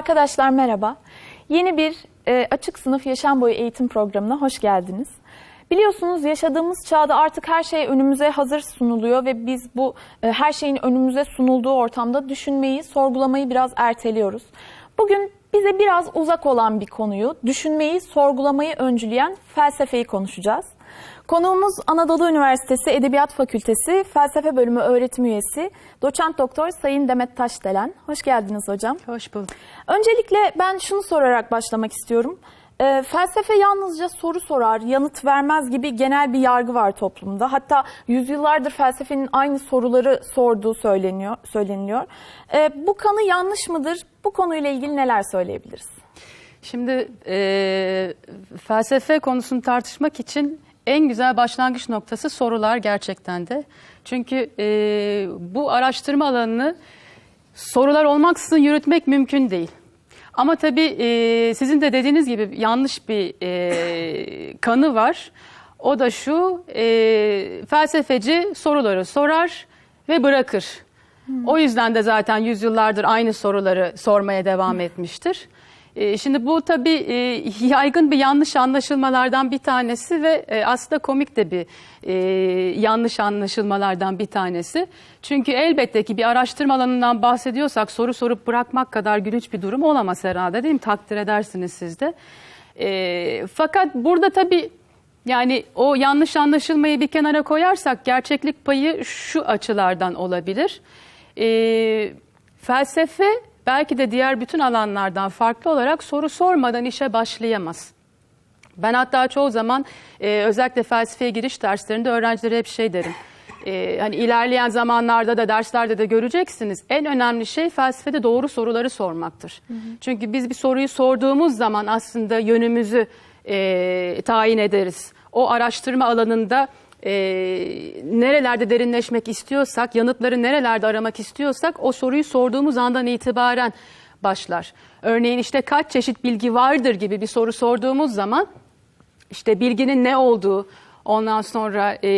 Arkadaşlar merhaba. Yeni bir e, açık sınıf yaşam boyu eğitim programına hoş geldiniz. Biliyorsunuz yaşadığımız çağda artık her şey önümüze hazır sunuluyor ve biz bu e, her şeyin önümüze sunulduğu ortamda düşünmeyi, sorgulamayı biraz erteliyoruz. Bugün bize biraz uzak olan bir konuyu, düşünmeyi, sorgulamayı öncüleyen felsefeyi konuşacağız. Konuğumuz Anadolu Üniversitesi Edebiyat Fakültesi Felsefe Bölümü öğretim üyesi Doçent Doktor Sayın Demet Taşdelen. Hoş geldiniz hocam. Hoş bulduk. Öncelikle ben şunu sorarak başlamak istiyorum. Ee, felsefe yalnızca soru sorar, yanıt vermez gibi genel bir yargı var toplumda. Hatta yüzyıllardır felsefenin aynı soruları sorduğu söyleniyor. söyleniliyor. Ee, bu kanı yanlış mıdır? Bu konuyla ilgili neler söyleyebiliriz? Şimdi e, felsefe konusunu tartışmak için en güzel başlangıç noktası sorular gerçekten de. Çünkü e, bu araştırma alanını sorular olmaksızın yürütmek mümkün değil. Ama tabii e, sizin de dediğiniz gibi yanlış bir e, kanı var. O da şu, e, felsefeci soruları sorar ve bırakır. O yüzden de zaten yüzyıllardır aynı soruları sormaya devam etmiştir. E, Şimdi bu tabii e, yaygın bir yanlış anlaşılmalardan bir tanesi ve e, aslında komik de bir e, yanlış anlaşılmalardan bir tanesi. Çünkü elbette ki bir araştırma alanından bahsediyorsak soru sorup bırakmak kadar gülünç bir durum olamaz herhalde değil mi? Takdir edersiniz siz de. Fakat burada tabii yani o yanlış anlaşılmayı bir kenara koyarsak gerçeklik payı şu açılardan olabilir. Ee, felsefe belki de diğer bütün alanlardan farklı olarak soru sormadan işe başlayamaz. Ben hatta çoğu zaman e, özellikle felsefeye giriş derslerinde öğrencilere hep şey derim. E, hani ilerleyen zamanlarda da derslerde de göreceksiniz. En önemli şey felsefede doğru soruları sormaktır. Çünkü biz bir soruyu sorduğumuz zaman aslında yönümüzü e, tayin ederiz. O araştırma alanında e, nerelerde derinleşmek istiyorsak, yanıtları nerelerde aramak istiyorsak o soruyu sorduğumuz andan itibaren başlar. Örneğin işte kaç çeşit bilgi vardır gibi bir soru sorduğumuz zaman işte bilginin ne olduğu, ondan sonra e,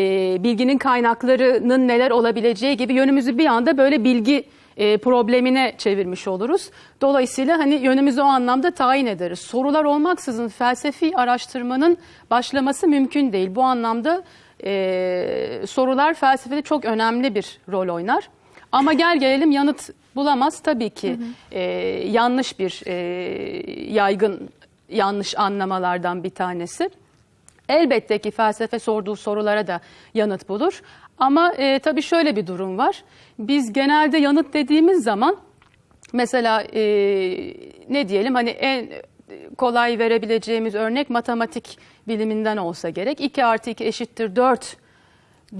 bilginin kaynaklarının neler olabileceği gibi yönümüzü bir anda böyle bilgi e, problemine çevirmiş oluruz. Dolayısıyla hani yönümüzü o anlamda tayin ederiz. Sorular olmaksızın felsefi araştırmanın başlaması mümkün değil. Bu anlamda e, sorular felsefede çok önemli bir rol oynar. Ama gel gelelim yanıt bulamaz tabii ki e, yanlış bir e, yaygın yanlış anlamalardan bir tanesi. Elbette ki felsefe sorduğu sorulara da yanıt bulur. Ama e, tabii şöyle bir durum var. Biz genelde yanıt dediğimiz zaman mesela e, ne diyelim hani en kolay verebileceğimiz örnek matematik biliminden olsa gerek. 2 artı 2 eşittir 4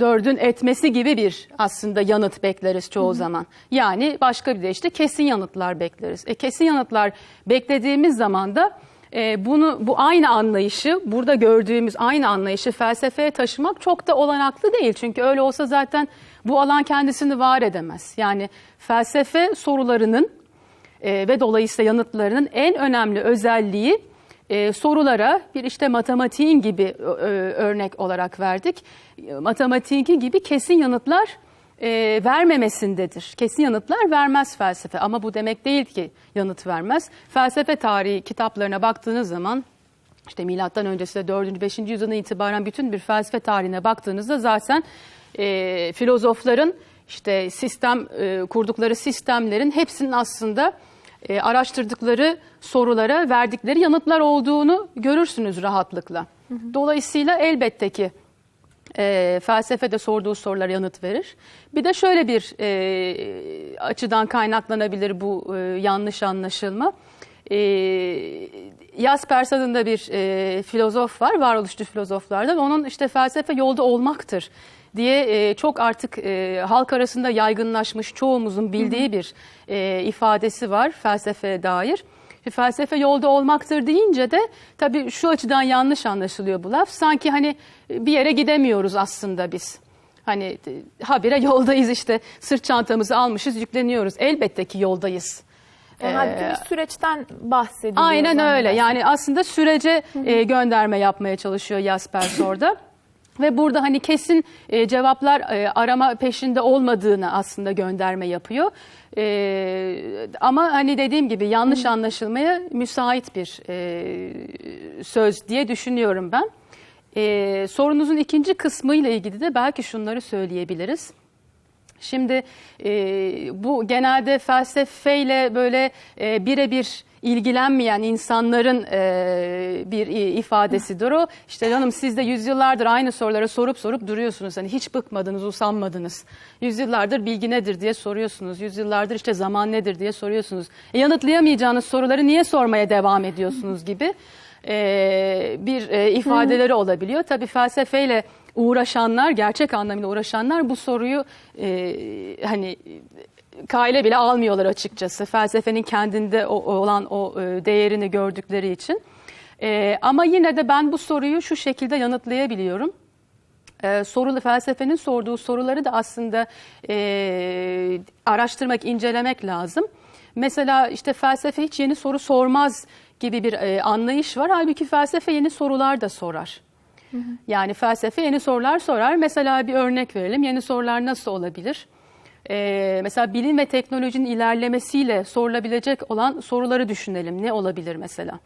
dördün etmesi gibi bir aslında yanıt bekleriz çoğu zaman. Yani başka bir de işte kesin yanıtlar bekleriz. E, kesin yanıtlar beklediğimiz zaman da e, bunu bu aynı anlayışı burada gördüğümüz aynı anlayışı felsefeye taşımak çok da olanaklı değil. Çünkü öyle olsa zaten bu alan kendisini var edemez. Yani felsefe sorularının e, ve dolayısıyla yanıtlarının en önemli özelliği e, sorulara bir işte matematiğin gibi e, örnek olarak verdik. Matematiğin gibi kesin yanıtlar e, vermemesindedir. Kesin yanıtlar vermez felsefe ama bu demek değil ki yanıt vermez. Felsefe tarihi kitaplarına baktığınız zaman işte milattan öncesi 4. 5. yüzyıldan itibaren bütün bir felsefe tarihine baktığınızda zaten e, filozofların işte sistem e, kurdukları sistemlerin hepsinin aslında e, araştırdıkları sorulara verdikleri yanıtlar olduğunu görürsünüz rahatlıkla. Dolayısıyla elbette ki e, felsefede sorduğu sorulara yanıt verir. Bir de şöyle bir e, açıdan kaynaklanabilir bu e, yanlış anlaşılma. E, Jaspers adında bir e, filozof var, varoluşçu filozoflardan. Onun işte felsefe yolda olmaktır diye e, çok artık e, halk arasında yaygınlaşmış çoğumuzun bildiği bir e, ifadesi var felsefeye dair. Felsefe yolda olmaktır deyince de tabii şu açıdan yanlış anlaşılıyor bu laf. Sanki hani bir yere gidemiyoruz aslında biz. Hani e, habire yoldayız işte sırt çantamızı almışız yükleniyoruz. Elbette ki yoldayız. Yani halbuki bir süreçten bahsediyor. Aynen öyle. Yani aslında sürece e, gönderme yapmaya çalışıyor Jaspers orada. Ve burada hani kesin e, cevaplar e, arama peşinde olmadığını aslında gönderme yapıyor. E, ama hani dediğim gibi yanlış anlaşılmaya müsait bir e, söz diye düşünüyorum ben. E, sorunuzun ikinci kısmı ile ilgili de belki şunları söyleyebiliriz. Şimdi e, bu genelde felsefeyle böyle e, birebir ilgilenmeyen insanların e, bir ifadesidir o. İşte canım siz de yüzyıllardır aynı soruları sorup sorup duruyorsunuz. Hani hiç bıkmadınız, usanmadınız. Yüzyıllardır bilgi nedir diye soruyorsunuz. Yüzyıllardır işte zaman nedir diye soruyorsunuz. E, yanıtlayamayacağınız soruları niye sormaya devam ediyorsunuz gibi e, bir e, ifadeleri olabiliyor. Tabii felsefeyle uğraşanlar, gerçek anlamıyla uğraşanlar bu soruyu e, hani kale bile almıyorlar açıkçası. Felsefenin kendinde o, olan o e, değerini gördükleri için. E, ama yine de ben bu soruyu şu şekilde yanıtlayabiliyorum. Ee, sorulu felsefenin sorduğu soruları da aslında e, araştırmak, incelemek lazım. Mesela işte felsefe hiç yeni soru sormaz gibi bir e, anlayış var. Halbuki felsefe yeni sorular da sorar. Yani felsefe yeni sorular sorar. Mesela bir örnek verelim. Yeni sorular nasıl olabilir? Ee, mesela bilim ve teknolojinin ilerlemesiyle sorulabilecek olan soruları düşünelim. Ne olabilir mesela?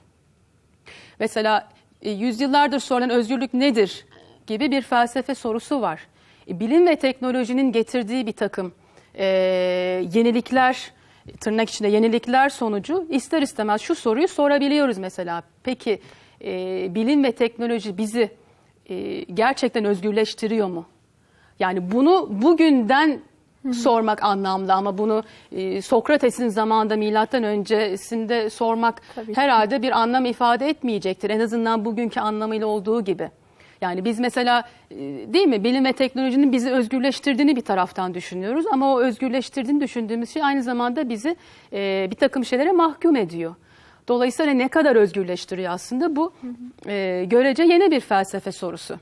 Mesela e, yüzyıllardır sorulan özgürlük nedir gibi bir felsefe sorusu var. E, bilim ve teknolojinin getirdiği bir takım e, yenilikler, tırnak içinde yenilikler sonucu ister istemez şu soruyu sorabiliyoruz mesela. Peki e, bilim ve teknoloji bizi e, gerçekten özgürleştiriyor mu? Yani bunu bugünden sormak anlamlı ama bunu e, Sokrates'in zamanında milattan öncesinde sormak Tabii ki. herhalde bir anlam ifade etmeyecektir. En azından bugünkü anlamıyla olduğu gibi. Yani biz mesela e, değil mi bilim ve teknolojinin bizi özgürleştirdiğini bir taraftan düşünüyoruz ama o özgürleştirdiğini düşündüğümüz şey aynı zamanda bizi e, bir takım şeylere mahkum ediyor. Dolayısıyla ne kadar özgürleştiriyor aslında bu e, görece yeni bir felsefe sorusu.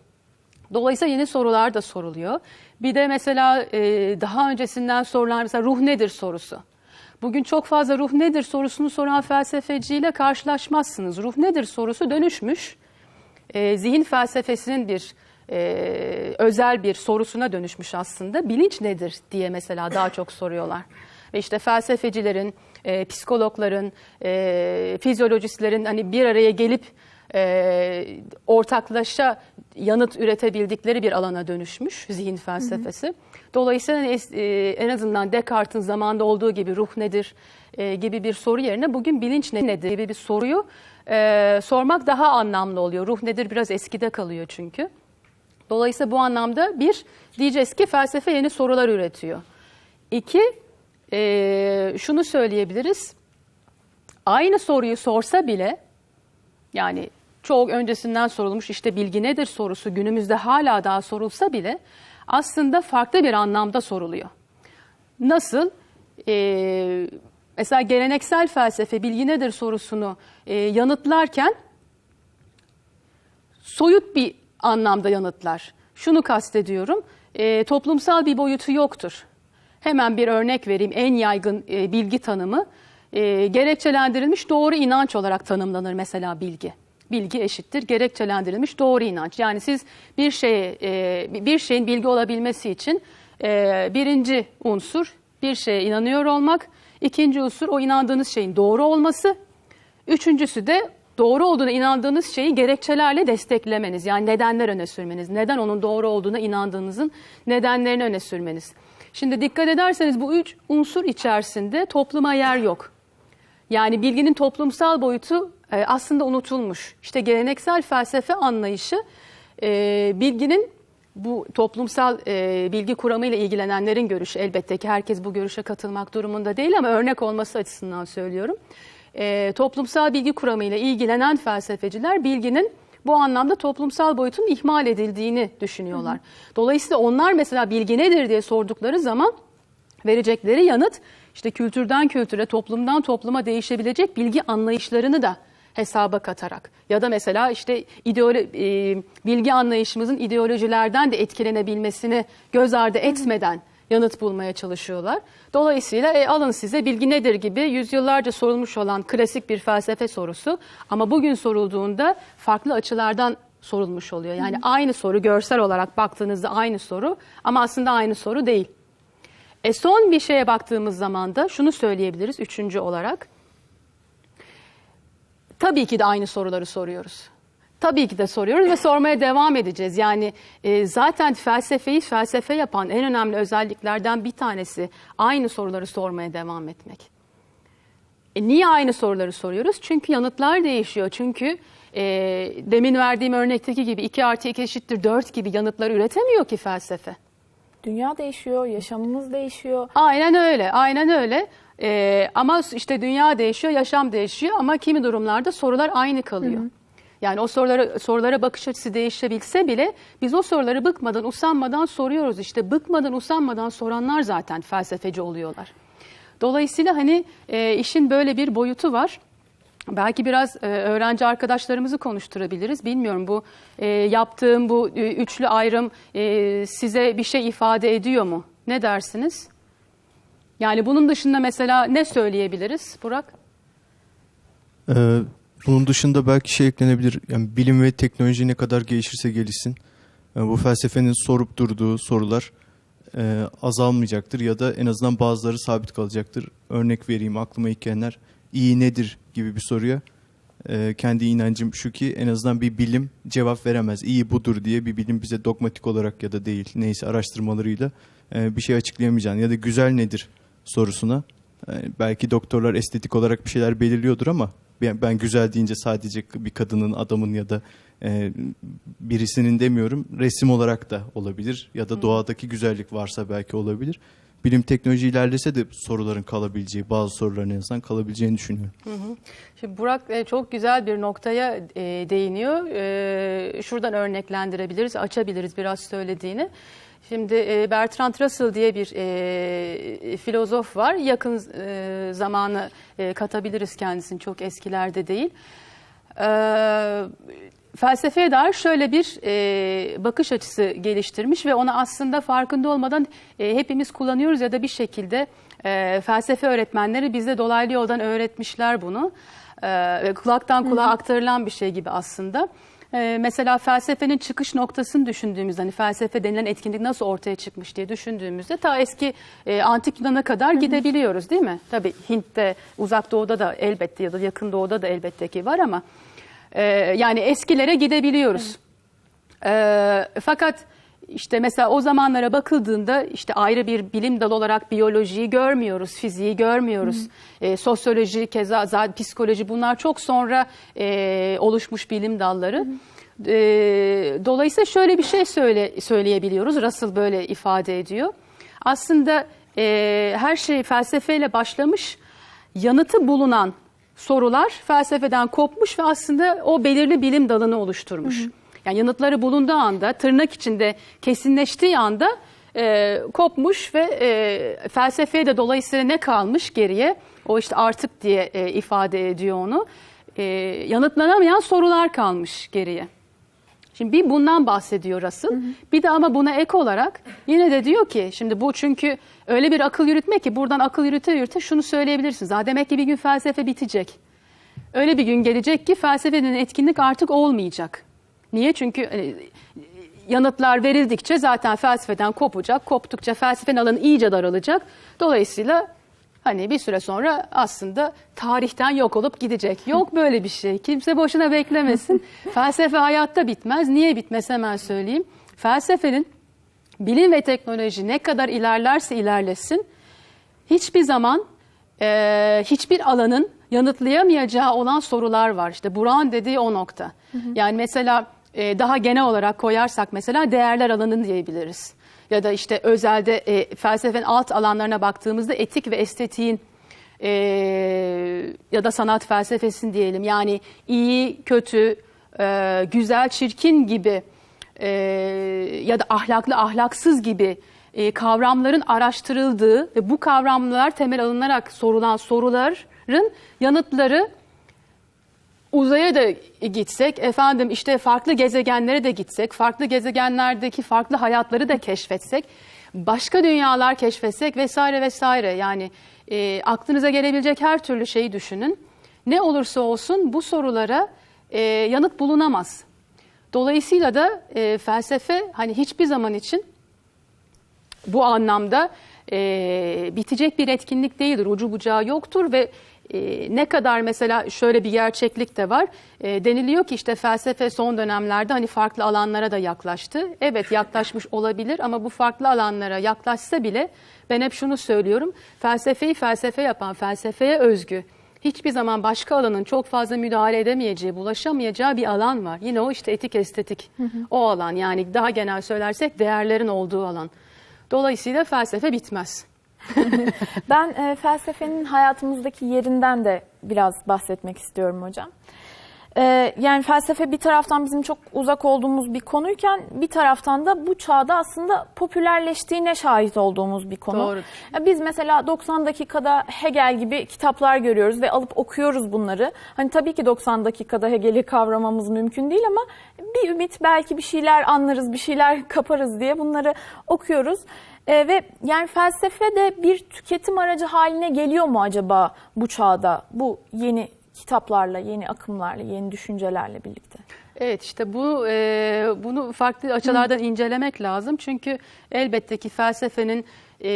Dolayısıyla yeni sorular da soruluyor. Bir de mesela e, daha öncesinden sorulan mesela ruh nedir sorusu. Bugün çok fazla ruh nedir sorusunu soran felsefeciyle karşılaşmazsınız. Ruh nedir sorusu dönüşmüş. E, zihin felsefesinin bir e, özel bir sorusuna dönüşmüş aslında. Bilinç nedir diye mesela daha çok soruyorlar. Ve işte felsefecilerin, e, psikologların, e, fizyolojistlerin hani bir araya gelip e, ortaklaşa yanıt üretebildikleri bir alana dönüşmüş zihin felsefesi. Dolayısıyla hani e, en azından Descartes'in zamanında olduğu gibi ruh nedir e, gibi bir soru yerine bugün bilinç ne- nedir gibi bir soruyu e, sormak daha anlamlı oluyor. Ruh nedir biraz eskide kalıyor çünkü. Dolayısıyla bu anlamda bir diyeceğiz ki felsefe yeni sorular üretiyor. İki, e, şunu söyleyebiliriz. Aynı soruyu sorsa bile yani çok öncesinden sorulmuş işte bilgi nedir sorusu günümüzde hala daha sorulsa bile aslında farklı bir anlamda soruluyor. Nasıl? Ee, mesela geleneksel felsefe bilgi nedir sorusunu e, yanıtlarken soyut bir anlamda yanıtlar. Şunu kastediyorum, e, toplumsal bir boyutu yoktur. Hemen bir örnek vereyim, en yaygın e, bilgi tanımı. E, gerekçelendirilmiş doğru inanç olarak tanımlanır mesela bilgi. Bilgi eşittir gerekçelendirilmiş doğru inanç. Yani siz bir şeye e, bir şeyin bilgi olabilmesi için e, birinci unsur bir şeye inanıyor olmak, ikinci unsur o inandığınız şeyin doğru olması, Üçüncüsü de doğru olduğuna inandığınız şeyi gerekçelerle desteklemeniz. Yani nedenler öne sürmeniz. Neden onun doğru olduğuna inandığınızın nedenlerini öne sürmeniz. Şimdi dikkat ederseniz bu üç unsur içerisinde topluma yer yok. Yani bilginin toplumsal boyutu e, aslında unutulmuş. İşte geleneksel felsefe anlayışı e, bilginin bu toplumsal e, bilgi kuramıyla ilgilenenlerin görüşü elbette ki herkes bu görüşe katılmak durumunda değil ama örnek olması açısından söylüyorum. E, toplumsal bilgi kuramıyla ilgilenen felsefeciler bilginin bu anlamda toplumsal boyutun ihmal edildiğini düşünüyorlar. Dolayısıyla onlar mesela bilgi nedir diye sordukları zaman verecekleri yanıt işte kültürden kültüre, toplumdan topluma değişebilecek bilgi anlayışlarını da hesaba katarak ya da mesela işte ideolo e, bilgi anlayışımızın ideolojilerden de etkilenebilmesini göz ardı etmeden yanıt bulmaya çalışıyorlar. Dolayısıyla e, alın size bilgi nedir gibi yüzyıllarca sorulmuş olan klasik bir felsefe sorusu ama bugün sorulduğunda farklı açılardan sorulmuş oluyor. Yani aynı soru görsel olarak baktığınızda aynı soru ama aslında aynı soru değil. E son bir şeye baktığımız zaman da şunu söyleyebiliriz üçüncü olarak. Tabii ki de aynı soruları soruyoruz. Tabii ki de soruyoruz ve sormaya devam edeceğiz. Yani e, zaten felsefeyi felsefe yapan en önemli özelliklerden bir tanesi aynı soruları sormaya devam etmek. E, niye aynı soruları soruyoruz? Çünkü yanıtlar değişiyor. Çünkü e, demin verdiğim örnekteki gibi 2 artı 2 eşittir 4 gibi yanıtları üretemiyor ki felsefe. Dünya değişiyor, yaşamımız değişiyor. Aynen öyle, aynen öyle. Ee, ama işte dünya değişiyor, yaşam değişiyor ama kimi durumlarda sorular aynı kalıyor. Yani o sorulara, sorulara bakış açısı değişebilse bile biz o soruları bıkmadan, usanmadan soruyoruz. İşte bıkmadan, usanmadan soranlar zaten felsefeci oluyorlar. Dolayısıyla hani e, işin böyle bir boyutu var. Belki biraz e, öğrenci arkadaşlarımızı konuşturabiliriz. Bilmiyorum bu e, yaptığım bu e, üçlü ayrım e, size bir şey ifade ediyor mu? Ne dersiniz? Yani bunun dışında mesela ne söyleyebiliriz Burak? Ee, bunun dışında belki şey eklenebilir. Yani bilim ve teknoloji ne kadar gelişirse gelişsin yani bu felsefenin sorup durduğu sorular e, azalmayacaktır ya da en azından bazıları sabit kalacaktır. Örnek vereyim aklıma ilk gelenler iyi nedir gibi bir soruya e, kendi inancım şu ki en azından bir bilim cevap veremez. İyi budur diye bir bilim bize dogmatik olarak ya da değil neyse araştırmalarıyla e, bir şey açıklayamayacağını ya da güzel nedir sorusuna e, belki doktorlar estetik olarak bir şeyler belirliyordur ama ben, ben güzel deyince sadece bir kadının, adamın ya da e, birisinin demiyorum resim olarak da olabilir ya da doğadaki güzellik varsa belki olabilir. Bilim teknoloji ilerlese de soruların kalabileceği, bazı soruların en azından kalabileceğini düşünüyorum. Şimdi Burak e, çok güzel bir noktaya e, değiniyor. E, Şuradan örneklendirebiliriz, açabiliriz biraz söylediğini. Şimdi e, Bertrand Russell diye bir e, filozof var. Yakın e, zamanı e, katabiliriz kendisini, çok eskilerde değil. E, felsefeye dair şöyle bir e, bakış açısı geliştirmiş ve onu aslında farkında olmadan e, hepimiz kullanıyoruz ya da bir şekilde e, felsefe öğretmenleri bize dolaylı yoldan öğretmişler bunu. E, kulaktan kulağa aktarılan bir şey gibi aslında. E, mesela felsefenin çıkış noktasını düşündüğümüzde hani felsefe denilen etkinlik nasıl ortaya çıkmış diye düşündüğümüzde ta eski e, antik Yunan'a kadar gidebiliyoruz değil mi? Tabii Hint'te, Uzak Doğu'da da elbette ya da Yakın Doğu'da da elbette ki var ama e, yani eskilere gidebiliyoruz. E, fakat işte mesela o zamanlara bakıldığında işte ayrı bir bilim dalı olarak biyolojiyi görmüyoruz, fiziği görmüyoruz. E, sosyoloji, keza zaten psikoloji bunlar çok sonra e, oluşmuş bilim dalları. E, dolayısıyla şöyle bir şey söyle, söyleyebiliyoruz. Russell böyle ifade ediyor. Aslında e, her şey felsefeyle başlamış, yanıtı bulunan sorular felsefeden kopmuş ve aslında o belirli bilim dalını oluşturmuş. Yani yanıtları bulunduğu anda, tırnak içinde kesinleştiği anda e, kopmuş ve e, felsefeye de dolayısıyla ne kalmış geriye? O işte artık diye e, ifade ediyor onu. E, yanıtlanamayan sorular kalmış geriye. Şimdi bir bundan bahsediyor Russell. Bir de ama buna ek olarak yine de diyor ki şimdi bu çünkü öyle bir akıl yürütme ki buradan akıl yürüte yürüte şunu söyleyebilirsiniz. Ha demek ki bir gün felsefe bitecek. Öyle bir gün gelecek ki felsefenin etkinlik artık olmayacak. Niye? Çünkü e, yanıtlar verildikçe zaten felsefeden kopacak. Koptukça felsefenin alanı iyice daralacak. Dolayısıyla hani bir süre sonra aslında tarihten yok olup gidecek. Yok böyle bir şey. Kimse boşuna beklemesin. Felsefe hayatta bitmez. Niye bitmez hemen söyleyeyim. Felsefenin bilim ve teknoloji ne kadar ilerlerse ilerlesin hiçbir zaman e, hiçbir alanın yanıtlayamayacağı olan sorular var. İşte Buran dediği o nokta. Yani mesela e, daha genel olarak koyarsak mesela değerler alanını diyebiliriz. Ya da işte özelde e, felsefenin alt alanlarına baktığımızda etik ve estetiğin e, ya da sanat felsefesini diyelim. Yani iyi, kötü, e, güzel, çirkin gibi e, ya da ahlaklı, ahlaksız gibi e, kavramların araştırıldığı ve bu kavramlar temel alınarak sorulan soruların yanıtları uzaya da gitsek, efendim işte farklı gezegenlere de gitsek, farklı gezegenlerdeki farklı hayatları da keşfetsek, başka dünyalar keşfetsek vesaire vesaire. Yani e, aklınıza gelebilecek her türlü şeyi düşünün. Ne olursa olsun bu sorulara e, yanıt bulunamaz. Dolayısıyla da e, felsefe hani hiçbir zaman için bu anlamda e, bitecek bir etkinlik değildir. Ucu bucağı yoktur ve e, ne kadar mesela şöyle bir gerçeklik de var. E, deniliyor ki işte felsefe son dönemlerde hani farklı alanlara da yaklaştı. Evet yaklaşmış olabilir ama bu farklı alanlara yaklaşsa bile ben hep şunu söylüyorum. Felsefeyi felsefe yapan, felsefeye özgü hiçbir zaman başka alanın çok fazla müdahale edemeyeceği, bulaşamayacağı bir alan var. Yine o işte etik estetik o alan yani daha genel söylersek değerlerin olduğu alan. Dolayısıyla felsefe bitmez. Ben e, felsefenin hayatımızdaki yerinden de biraz bahsetmek istiyorum hocam. E, yani felsefe bir taraftan bizim çok uzak olduğumuz bir konuyken bir taraftan da bu çağda aslında popülerleştiğine şahit olduğumuz bir konu. Doğru. Ya Biz mesela 90 dakikada Hegel gibi kitaplar görüyoruz ve alıp okuyoruz bunları. Hani tabii ki 90 dakikada Hegel'i kavramamız mümkün değil ama bir ümit belki bir şeyler anlarız, bir şeyler kaparız diye bunları okuyoruz. Ee, ve yani felsefe de bir tüketim aracı haline geliyor mu acaba bu çağda? Bu yeni kitaplarla, yeni akımlarla, yeni düşüncelerle birlikte. Evet işte bu e, bunu farklı açılardan incelemek lazım. Çünkü elbette ki felsefenin e,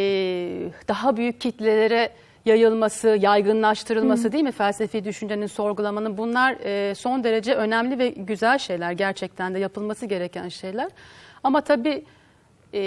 daha büyük kitlelere yayılması, yaygınlaştırılması değil mi? Felsefi düşüncenin, sorgulamanın bunlar e, son derece önemli ve güzel şeyler. Gerçekten de yapılması gereken şeyler. Ama tabii e,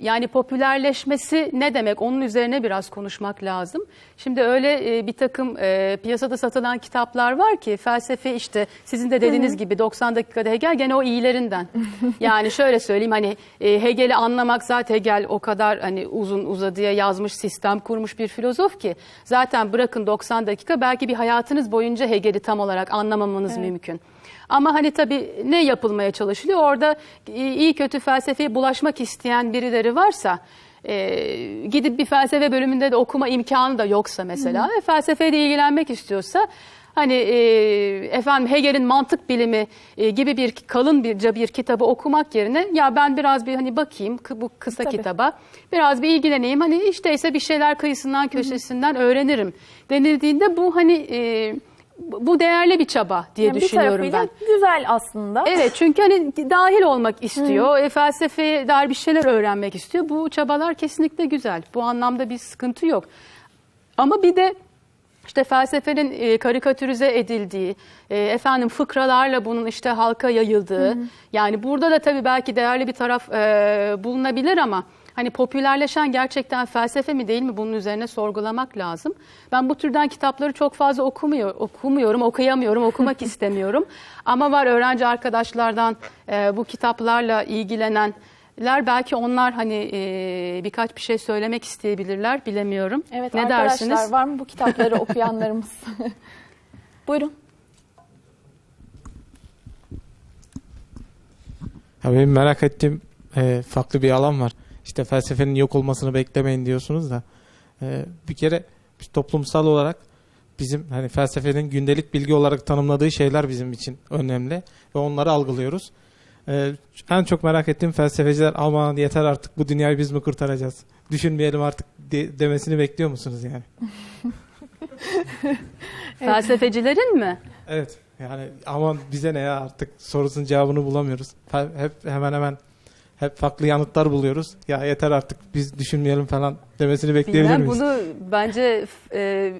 yani popülerleşmesi ne demek? Onun üzerine biraz konuşmak lazım. Şimdi öyle e, bir takım e, piyasada satılan kitaplar var ki felsefe işte sizin de dediğiniz gibi 90 dakikada Hegel gene o iyilerinden. yani şöyle söyleyeyim hani e, Hegel'i anlamak zaten Hegel o kadar hani uzun uzadıya yazmış sistem kurmuş bir filozof ki zaten bırakın 90 dakika belki bir hayatınız boyunca Hegel'i tam olarak anlamamanız mümkün. Ama hani tabii ne yapılmaya çalışılıyor? Orada iyi kötü felsefeye bulaşmak isteyen birileri varsa e, gidip bir felsefe bölümünde de okuma imkanı da yoksa mesela ve felsefeyle ilgilenmek istiyorsa hani e, efendim Hegel'in mantık bilimi e, gibi bir kalın bir bir kitabı okumak yerine ya ben biraz bir hani bakayım bu kısa Tabii. kitaba biraz bir ilgileneyim hani işteyse bir şeyler kıyısından köşesinden öğrenirim denildiğinde bu hani e, bu değerli bir çaba diye Yani bir düşünüyorum tarafıyla ben. güzel aslında. Evet çünkü hani dahil olmak istiyor, e, felsefeye dair bir şeyler öğrenmek istiyor. Bu çabalar kesinlikle güzel. Bu anlamda bir sıkıntı yok. Ama bir de işte felsefenin e, karikatürize edildiği, e, efendim fıkralarla bunun işte halka yayıldığı. Yani burada da tabii belki değerli bir taraf e, bulunabilir ama hani popülerleşen gerçekten felsefe mi değil mi bunun üzerine sorgulamak lazım. Ben bu türden kitapları çok fazla okumuyor, okumuyorum, okuyamıyorum, okumak istemiyorum. Ama var öğrenci arkadaşlardan e, bu kitaplarla ilgilenenler belki onlar hani e, birkaç bir şey söylemek isteyebilirler bilemiyorum. Evet ne arkadaşlar dersiniz? var mı bu kitapları okuyanlarımız? Buyurun. Ya benim merak ettiğim e, farklı bir alan var. İşte felsefenin yok olmasını beklemeyin diyorsunuz da. E, bir kere biz toplumsal olarak bizim hani felsefenin gündelik bilgi olarak tanımladığı şeyler bizim için önemli ve onları algılıyoruz. E, en çok merak ettiğim felsefeciler aman yeter artık bu dünyayı biz mi kurtaracağız? Düşünmeyelim artık de- demesini bekliyor musunuz yani? Felsefecilerin mi? Evet. Yani aman bize ne ya artık sorusunun cevabını bulamıyoruz. Hep hemen hemen hep farklı yanıtlar buluyoruz. Ya yeter artık biz düşünmeyelim falan demesini bekleyebilir Bilmem miyiz? bunu bence e,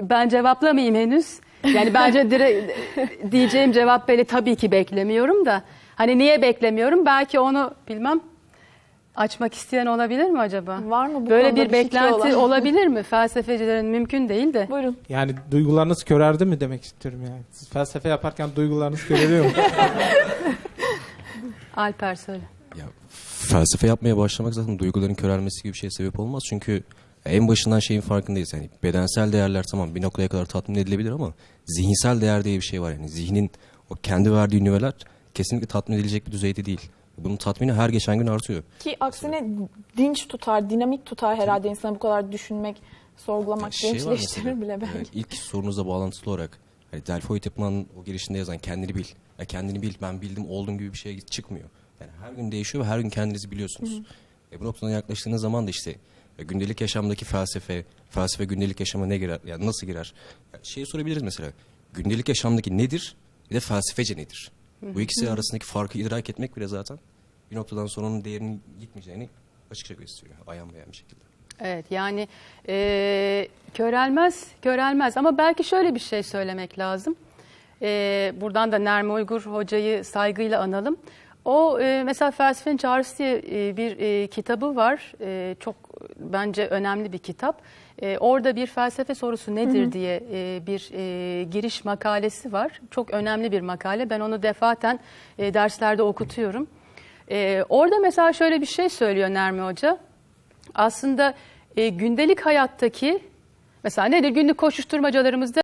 ben cevaplamayayım henüz. Yani bence dire, diyeceğim cevap böyle tabii ki beklemiyorum da. Hani niye beklemiyorum? Belki onu bilmem açmak isteyen olabilir mi acaba? Var mı bu Böyle bir fikri beklenti olan? olabilir mi? Felsefecilerin mümkün değil de. Buyurun. Yani duygularınız körerdi mi demek istiyorum yani. Siz felsefe yaparken duygularınız köreliyor mu? Alper söyle. Ya, felsefe yapmaya başlamak zaten duyguların körelmesi gibi bir şeye sebep olmaz. Çünkü en başından şeyin farkındayız. Yani bedensel değerler tamam bir noktaya kadar tatmin edilebilir ama zihinsel değer diye bir şey var. Yani zihnin o kendi verdiği nüveler kesinlikle tatmin edilecek bir düzeyde değil. Bunun tatmini her geçen gün artıyor. Ki aksine dinç tutar, dinamik tutar herhalde insanı bu kadar düşünmek, sorgulamak, Şey var gençleştirir mesela, bile e, belki. ilk sorunuzla bağlantılı olarak hani Delphi Tapınağı'nın o girişinde yazan kendini bil. Ya kendini bil ben bildim oldum gibi bir şey çıkmıyor. Yani her gün değişiyor ve her gün kendinizi biliyorsunuz. E, bu noktadan yaklaştığınız zaman da işte e, gündelik yaşamdaki felsefe, felsefe gündelik yaşama ne girer? Yani nasıl girer? Ya, şey sorabiliriz mesela. Gündelik yaşamdaki nedir? Bir de felsefece nedir? Bu ikisi arasındaki farkı idrak etmek bile zaten bir noktadan sonra onun değerinin gitmeyeceğini açıkça gösteriyor. Ayan beyan bir şekilde. Evet yani e, körelmez, körelmez ama belki şöyle bir şey söylemek lazım. E, buradan da Nermi Uygur hocayı saygıyla analım. O e, mesela Felsefenin Çağrısı diye e, bir e, kitabı var. E, çok bence önemli bir kitap. E, orada bir felsefe sorusu nedir diye e, bir e, giriş makalesi var. Çok önemli bir makale. Ben onu defaten e, derslerde okutuyorum. E, orada mesela şöyle bir şey söylüyor Nermi Hoca aslında e, gündelik hayattaki mesela nedir? Günlük koşuşturmacalarımızda